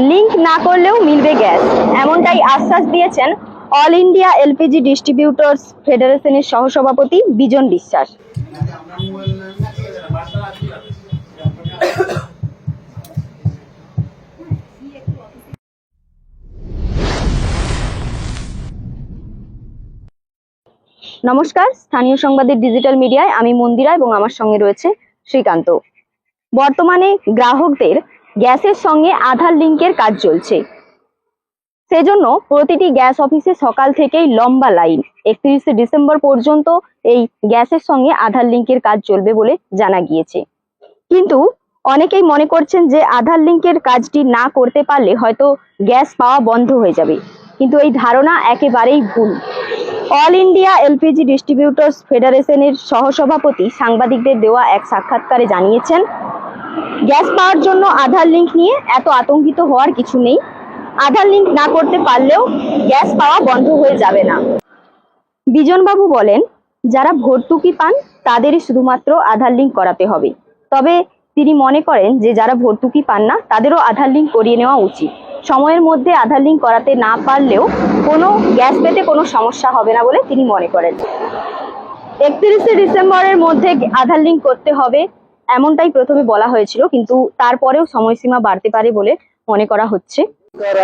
Link না করলেও মিলবে গ্যাস। এমনটাই আশ্বাস দিয়েছেন অল ইন্ডিয়া এলপিজি ডিস্ট্রিবিউটরস ফেডারেশনের সহসভাপতি বিজন বিশ্বাস। নমস্কার, স্থানীয় সংবাদের ডিজিটাল মিডিয়ায় আমি মন্দিরা এবং আমার সঙ্গে রয়েছে শ্রীকান্ত। বর্তমানে গ্রাহকদের গ্যাসের সঙ্গে আধার লিঙ্কের কাজ চলছে। সেজন্য প্রতিটি গ্যাস অফিসে সকাল থেকেই লম্বা লাইন, একত্রিশে ডিসেম্বর পর্যন্ত এই গ্যাসের সঙ্গে আধার লিঙ্কের কাজ চলবে বলে জানা গিয়েছে। কিন্তু অনেকেই মনে করছেন যে আধার লিঙ্কের কাজটি না করতে পারলে হয়তো গ্যাস পাওয়া বন্ধ হয়ে যাবে। কিন্তু এই ধারণা একেবারেই ভুল। অল ইন্ডিয়া এলপিজি ডিস্ট্রিবিউটরস ফেডারেশনের সহসভাপতি সাংবাদিকদের দেওয়া এক সাক্ষাৎকারে জানিয়েছেন গ্যাস পাওয়ার জন্য আধার লিঙ্ক নিয়ে এত আতঙ্কিত হওয়ার কিছু নেই। আধার লিঙ্ক না করতে পারলেও গ্যাস পাওয়া বন্ধ হয়ে যাবে না। বিজনবাবু বলেন, যারা ভর্তুকি পান, তাদেরই শুধুমাত্র আধার লিঙ্ক করাতে হবে। তবে তিনি মনে করেন যে যারা ভর্তুকি পান না, তাদেরও আধার লিঙ্ক করিয়ে নেওয়া উচিত। সময়ের মধ্যে আধার লিঙ্ক করাতে না পারলেও কোনো গ্যাস পেতে কোনো সমস্যা হবে না বলে তিনি মনে করেন। একত্রিশে ডিসেম্বরের মধ্যে আধার লিঙ্ক করতে হবে এমনটাই প্রথমে বলা হয়েছিল কিন্তু তারপরেও সময়সীমা বাড়তে পারে বলে মনে করা হচ্ছে।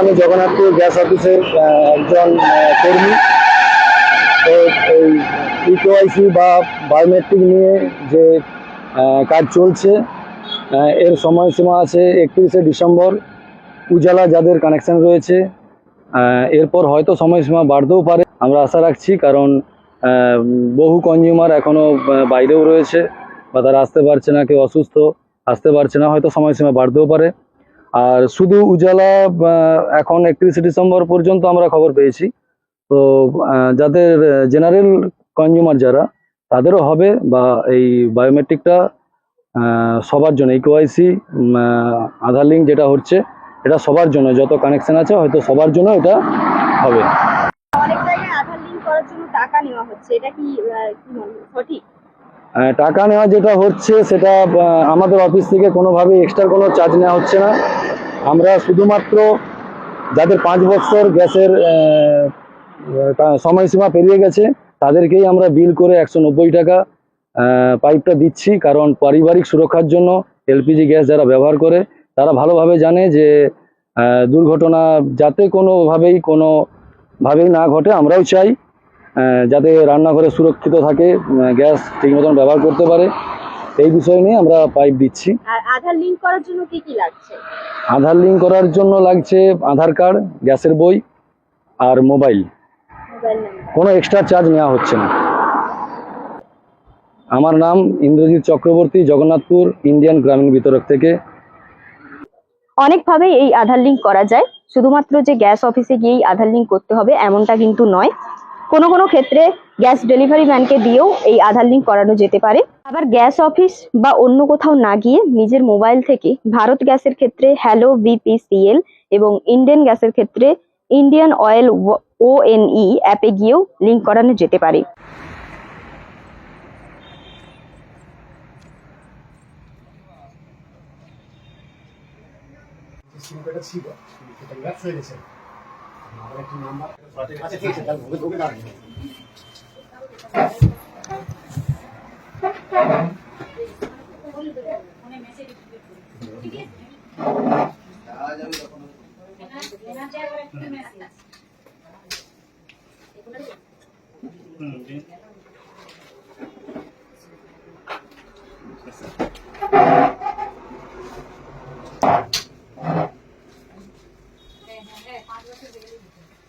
আমি জগন্নাথপুর গ্যাস অফিসের আহ, একজন কর্মী। তো এই ইকেওয়াইসি বা বায়োমেট্রিক নিয়ে যে কাজ চলছে এর সময়সীমা আছে একত্রিশে ডিসেম্বর। উজালা যাদের কানেকশন রয়েছে এরপর হয়তো সময়সীমা বাড়তেও পারে। আমরা আশা রাখছি কারণ বহু কনজিউমার এখনও বাইরেও রয়েছে। বা তারা আসতে পারছে না, কেউ অসুস্থ, আসতে পারছে না, হয়তো সময়সীমা বাড়তেও পারে। আর শুধু উজালা এখন একত্রিশে ডিসেম্বর পর্যন্ত আমরা খবর পেয়েছি। তো যাদের জেনারেল কনজিউমার যারা, তাদেরও হবে বা এই বায়োমেট্রিকটা সবার জন্য ইকোয়াইসি আধার লিঙ্ক যেটা হচ্ছে, এটা সবার জন্য, যত কানেকশন আছে হয়তো সবার জন্য এটা হবে। অনেক জায়গায় আধার লিংক করার জন্য টাকা নেওয়া হচ্ছে, এটা কি সঠিক? টাকা নেওয়া যেটা হচ্ছে সেটা আমাদের অফিস থেকে কোনোভাবে এক্সট্রা কোনো চার্জ নেওয়া হচ্ছে না। আমরা শুধুমাত্র যাদের পাঁচ বছর গ্যাসের সময়সীমা পেরিয়ে গেছে, তাদেরকেই আমরা বিল করে একশো নব্বই টাকা পাইপটা দিচ্ছি। কারণ পারিবারিক সুরক্ষার জন্য এলপিজি গ্যাস যারা ব্যবহার করে, তারা ভালোভাবে জানে যে দুর্ঘটনা যাতে কোনোভাবেই কোনোভাবেই না ঘটে, আমরাও চাই। যাতে রান্নাঘরে সুরক্ষিত থাকে গ্যাস ঠিক মতন ব্যবহার করতে পারে। এই বিষয় নিয়ে আমরা পাইপ দিচ্ছি। আধার লিংক করার জন্য কি কি লাগছে? আধার লিঙ্ক করার জন্য লাগছে আধার কার্ড গ্যাসের বই আর মোবাইল মোবাইল কোনো এক্সট্রা চার্জ নেওয়া হচ্ছে না। আমার নাম ইন্দ্রজিৎ চক্রবর্তী জগন্নাথপুর ইন্ডিয়ান গ্রামীণ বিতরক থেকে। অনেকভাবেই এই আধার লিঙ্ক করা যায়। শুধুমাত্র যে গ্যাস অফিসে গিয়েই আধার লিঙ্ক করতে হবে এমনটা কিন্তু নয়। কোনো কোনো ক্ষেত্রে গ্যাস ডেলিভারি ম্যানকে দিয়েও এই আধার লিঙ্ক করানো যেতে পারে। আবার গ্যাস অফিস বা অন্য কোথাও না গিয়ে নিজের মোবাইল থেকে ভারত গ্যাসের ক্ষেত্রে হ্যালো বিপিসিএল এবং ইন্ডিয়ান গ্যাসের ক্ষেত্রে ইন্ডিয়ান অয়েল ওএনই অ্যাপে গিয়েও লিঙ্ক করানো যেতে পারে। ছিল আচ্ছা ঠিক আছে তাহলে ঢুকে ঢুকে দাঁড়ান